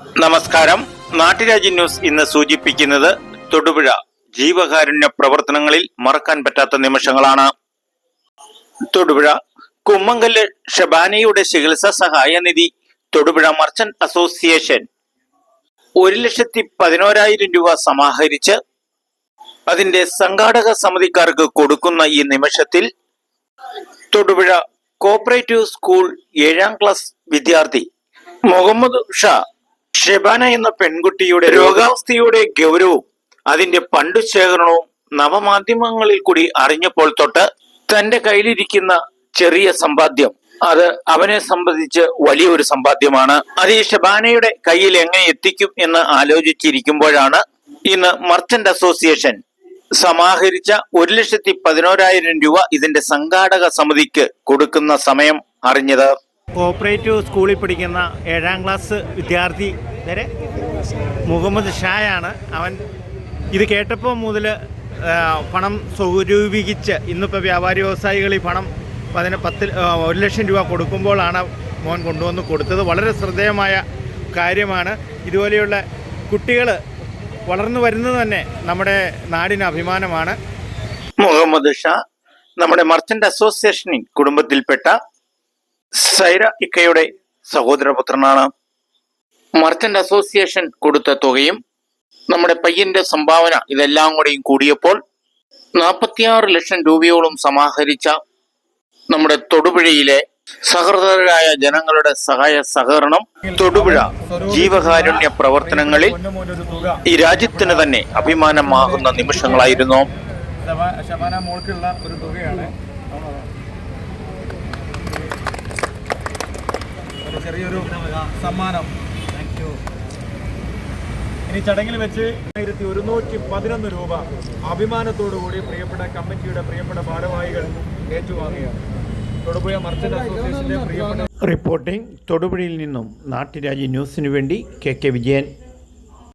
നമസ്കാരം. നാട്ടുരാജ്യ ന്യൂസ് ഇന്ന് സൂചിപ്പിക്കുന്നത് തൊടുപുഴ. ജീവകാരുണ്യ പ്രവർത്തനങ്ങളിൽ മറക്കാൻ പറ്റാത്ത നിമിഷങ്ങളാണ്. തൊടുപുഴ. കുമ്മങ്കല്ല് ഷബാനയുടെ ചികിത്സാ സഹായ നിധി തൊടുപുഴ മർച്ചന്റ് അസോസിയേഷൻ. ഒരു ലക്ഷത്തി പതിനോരായിരം രൂപ സമാഹരിച്ച് അതിന്റെ സംഘാടക സമിതിക്കാർക്ക് കൊടുക്കുന്ന ഈ നിമിഷത്തിൽ തൊടുപുഴ കോപ്പറേറ്റീവ് സ്കൂൾ ഏഴാം ക്ലാസ് വിദ്യാർത്ഥി മുഹമ്മദ് ഷാ ഷെബാന എന്ന പെൺകുട്ടിയുടെ രോഗാവസ്ഥയുടെ ഗൗരവവും അതിന്റെ പണ്ടു ശേഖരണവും നവമാധ്യമങ്ങളിൽ കൂടി അറിഞ്ഞപ്പോൾ തൊട്ട് തന്റെ കയ്യിലിരിക്കുന്ന ചെറിയ സമ്പാദ്യം അത് അവനെ സംബന്ധിച്ച് വലിയൊരു സമ്പാദ്യമാണ്. അത് ഈ ഷെബാനയുടെ കയ്യിൽ എങ്ങനെ എത്തിക്കും എന്ന് ആലോചിച്ചിരിക്കുമ്പോഴാണ് ഇന്ന് മർച്ചന്റ് അസോസിയേഷൻ സമാഹരിച്ച ഒരു ലക്ഷത്തി പതിനോരായിരം രൂപ ഇതിന്റെ സംഘാടക സമിതിക്ക് കൊടുക്കുന്ന സമയം അറിഞ്ഞത്. കോപ്പറേറ്റീവ് സ്കൂളിൽ പഠിക്കുന്ന ഏഴാം ക്ലാസ് വിദ്യാർത്ഥി വരെ മുഹമ്മദ് ഷായാണ് അവൻ ഇത് കേട്ടപ്പോൾ മുതൽ പണം സ്വരൂപിച്ച് ഇന്നിപ്പോൾ വ്യാപാരി വ്യവസായികൾ ഈ പണം അതിന് പത്ത് ഒരു ലക്ഷം രൂപ കൊടുക്കുമ്പോഴാണ് മോൻ കൊണ്ടുവന്ന് കൊടുത്തത്. വളരെ ശ്രദ്ധേയമായ കാര്യമാണ്. ഇതുപോലെയുള്ള കുട്ടികൾ വളർന്നു വരുന്നത് തന്നെ നമ്മുടെ നാടിന് അഭിമാനമാണ്. മുഹമ്മദ് ഷാ നമ്മുടെ മർച്ചന്റ് അസോസിയേഷനിൽ കുടുംബത്തിൽപ്പെട്ട സൈറ ഇക്കയുടെ സഹോദരപുത്രനാണ്. മർച്ചന്റ് അസോസിയേഷൻ കൊടുത്ത തുകയും നമ്മുടെ പയ്യന്റെ സംഭാവന ഇതെല്ലാം കൂടെയും കൂടിയപ്പോൾ നാൽപ്പത്തിയാറ് ലക്ഷം രൂപയോളം സമാഹരിച്ച നമ്മുടെ തൊടുപുഴയിലെ സഹൃദരായ ജനങ്ങളുടെ സഹായ സഹകരണം തൊടുപുഴ ജീവകാരുണ്യ പ്രവർത്തനങ്ങളിൽ ഈ രാജ്യത്തിന് തന്നെ അഭിമാനമാകുന്ന നിമിഷങ്ങളായിരുന്നു. ഒരു തുകയാണ്. ചെറിയൊരു സമ്മാനം. ഇനി ചടങ്ങിൽ വെച്ച് ആയിരത്തി ഒരുന്നൂറ്റി പതിനൊന്ന് രൂപ അഭിമാനത്തോടുകൂടി പ്രിയപ്പെട്ട കമ്മിറ്റിയുടെ പ്രിയപ്പെട്ട ഭാരവാഹികൾ ഏറ്റുവാങ്ങുകയാണ്. തൊടുപുഴ മർച്ചന്റ് അസോസിയേഷന്റെ പ്രിയപ്പെട്ട റിപ്പോർട്ടിംഗ് തൊടുപുഴയിൽ നിന്നും നാട്ടുരാജ്യ ന്യൂസിനു വേണ്ടി കെ കെ വിജയൻ.